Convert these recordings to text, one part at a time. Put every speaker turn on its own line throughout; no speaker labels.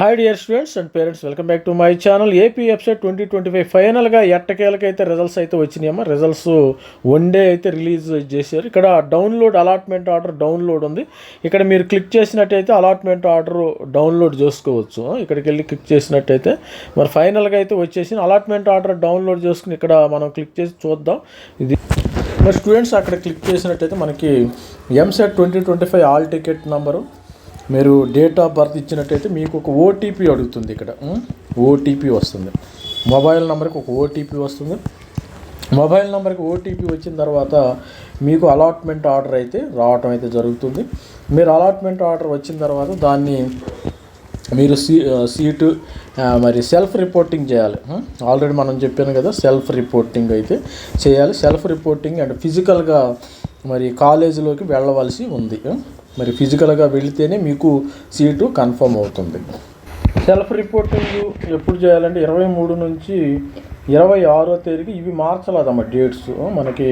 Hi dear students and parents welcome back to my channel AP website twenty twenty five ఫైనల్గా ఎట్టకేలకైతే results అయితే వచ్చినాయమ్మా results one day అయితే release చేశారు. ఇక్కడ డౌన్లోడ్ అలాట్మెంట్ ఆర్డర్ డౌన్లోడ్ ఉంది. ఇక్కడ మీరు క్లిక్ చేసినట్టయితే అలాట్మెంట్ ఆర్డర్ డౌన్లోడ్ చేసుకోవచ్చు. ఇక్కడికి వెళ్ళి క్లిక్ చేసినట్టయితే మరి ఫైనల్గా అయితే వచ్చేసి అలాట్మెంట్ ఆర్డర్ డౌన్లోడ్ చేసుకుని ఇక్కడ మనం క్లిక్ చేసి చూద్దాం. ఇది మరి స్టూడెంట్స్ అక్కడ క్లిక్ చేసినట్టయితే మనకి EAMCET twenty twenty five hall ticket number మీరు డేట్ ఆఫ్ బర్త్ ఇచ్చినట్టయితే మీకు ఒక ఓటీపీ అడుగుతుంది ఇక్కడ. ఓటీపీ వస్తుంది. మొబైల్ నెంబర్కి ఒక ఓటీపీ వస్తుంది. మొబైల్ నెంబర్కి ఓటీపీ వచ్చిన తర్వాత మీకు అలాట్మెంట్ ఆర్డర్ అయితే రావటం అయితే జరుగుతుంది. మీరు అలాట్మెంట్ ఆర్డర్ వచ్చిన తర్వాత దాన్ని మీరు సీ సీటు మరి సెల్ఫ్ రిపోర్టింగ్ చేయాలి. ఆల్రెడీ మనం చెప్పాను కదా సెల్ఫ్ రిపోర్టింగ్ అయితే చేయాలి. సెల్ఫ్ రిపోర్టింగ్ అండ్ ఫిజికల్గా మరి కాలేజీలోకి వెళ్ళవలసి ఉంది. మరి ఫిజికల్గా వెళితేనే మీకు సీటు కన్ఫర్మ్ అవుతుంది. సెల్ఫ్ రిపోర్టింగ్ ఎప్పుడు చేయాలంటే ఇరవై మూడు నుంచి ఇరవై ఆరో తేదీకి ఇవి మార్చలేదమ్మా డేట్స్. మనకి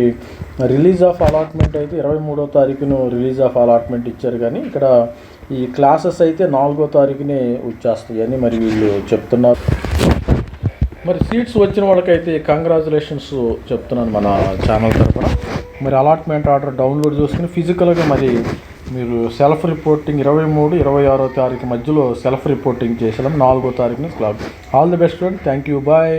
రిలీజ్ ఆఫ్ అలాట్మెంట్ అయితే ఇరవై మూడో తారీఖును రిలీజ్ ఆఫ్ అలాట్మెంట్ ఇచ్చారు కానీ ఇక్కడ ఈ క్లాసెస్ అయితే నాలుగో తారీఖునే వచ్చేస్తాయి అని మరి వీళ్ళు చెప్తున్నారు. మరి సీట్స్ వచ్చిన వాళ్ళకైతే కంగ్రాచులేషన్స్ చెప్తున్నాను మన ఛానల్ తరఫున మరి అలాట్మెంట్ ఆర్డర్ డౌన్లోడ్ చేసుకుని ఫిజికల్గా మరి మీరు సెల్ఫ్ రిపోర్టింగ్ ఇరవై మూడు ఇరవై ఆరో తారీఖు మధ్యలో సెల్ఫ్ రిపోర్టింగ్ చేసాం నాలుగో తారీఖున club all the best friend thank you bye